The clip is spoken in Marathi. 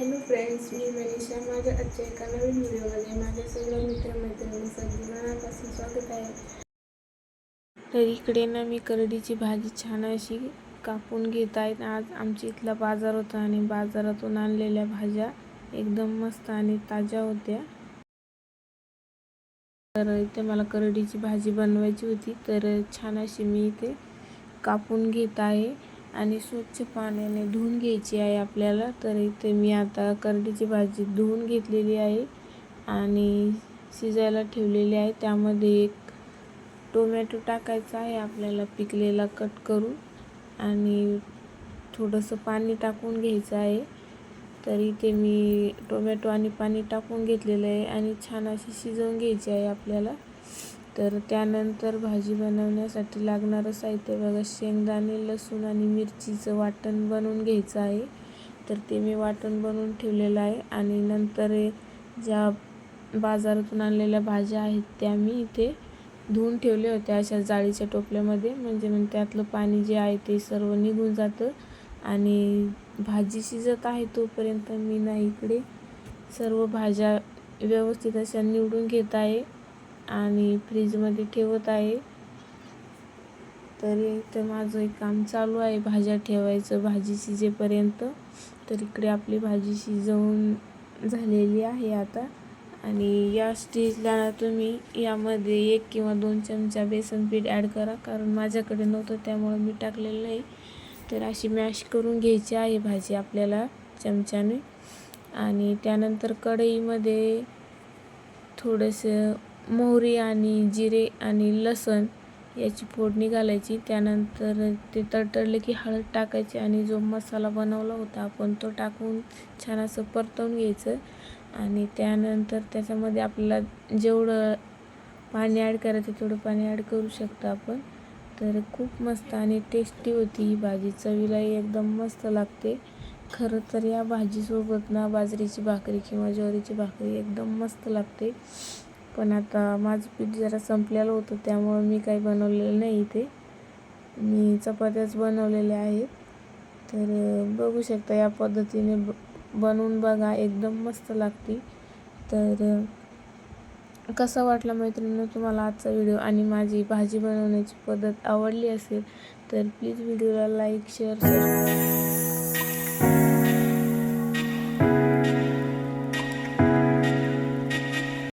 हॅलो फ्रेंड्स मी मनीषा. माझ्या आजच्या एका नवीन व्हिडिओमध्ये माझ्या सर्व मित्रमैत्रिणींचं अगदी स्वागत आहे. तर इकडे ना मी करडीची भाजी छान अशी कापून घेत आहेत आज आमच्या इथला बाजार होता आणि बाजारातून आणलेल्या भाज्या एकदम मस्त आणि ताज्या होत्या. तर इथे मला करडीची भाजी बनवायची होती. तर छान अशी मी इथे कापून घेत आहे. आणि स्वच्छ पाण्याने धुवून घ्यायची आहे आपल्याला. तर इथे मी आता करडीची भाजी धुवून घेतलेली आहे आणि शिजायला ठेवलेली आहे. त्यामध्ये एक टोमॅटो टाकायचा आहे. आपल्याला पिकलेला कट करून आणि थोडंसं पाणी टाकून घ्यायचं आहे. तर इथे मी टोमॅटो आणि पाणी टाकून घेतलेलं आहे आणि छान अशी शिजवून घ्यायची आहे आपल्याला. तर त्यानंतर भाजी बनवण्यासाठी लागणारं साहित्य बघा शेंगदाणे लसूण आणि मिरचीचं वाटण बनवून घ्यायचं आहे. तर ते मी वाटण बनवून ठेवलेलं आहे आणि नंतर ज्या बाजारातून आणलेल्या भाज्या आहेत त्या मी इथे धुवून ठेवल्या होत्या अशा जाळीच्या टोपल्यामध्ये. म्हणजे मग त्यातलं पाणी जे आहे ते सर्व निघून जातं आणि भाजी शिजत आहे तोपर्यंत मी ना इकडे सर्व भाज्या व्यवस्थित अशा निवडून घेत आहे. आणि फ्रीजमध्ये ठेवत आहे. तरी इथं माझं एक काम चालू आहे. भाज्या ठेवायचं भाजी शिजेपर्यंत. तर इकडे आपली भाजी शिजवून झालेली आहे आता. आणि या स्टेजला ना तुम्ही यामध्ये एक किंवा दोन चमचा बेसन पीठ ॲड करा. कारण माझ्याकडे नव्हतं त्यामुळे मी टाकलेलं नाही. तर अशी मॅश करून घ्यायची आहे भाजी आपल्याला चमच्याने. आणि त्यानंतर कढईमध्ये थोडंसं मोहरी आणि जिरे आणि लसूण याची फोडणी घालायची. त्यानंतर ते तडतडले की हळद टाकायची आणि जो मसाला बनवला होता आपण तो टाकून छान असं परतवून घ्यायचं. आणि त्यानंतर त्याच्यामध्ये आपल्याला जेवढं पाणी ॲड करायचं तेवढं पाणी ॲड करू शकतो आपण. तर खूप मस्त आणि टेस्टी होती ही भाजी. चवीलाही एकदम मस्त लागते. खरं तर या भाजीसोबत ना बाजरीची भाकरी किंवा ज्वारीची भाकरी एकदम मस्त लागते. पण आता माझं पीठ जरा संपलेलं होतं त्यामुळं मी काही बनवलेलं नाही इथे. मी चपात्याच बनवलेल्या आहेत. तर बघू शकता या पद्धतीने ब बनवून बघा एकदम मस्त लागते. तर कसा वाटला मैत्रिणींनो तुम्हाला आजचा व्हिडिओ आणि माझी भाजी बनवण्याची पद्धत आवडली असेल तर प्लीज व्हिडिओला लाईक शेअर सबस्क्राईब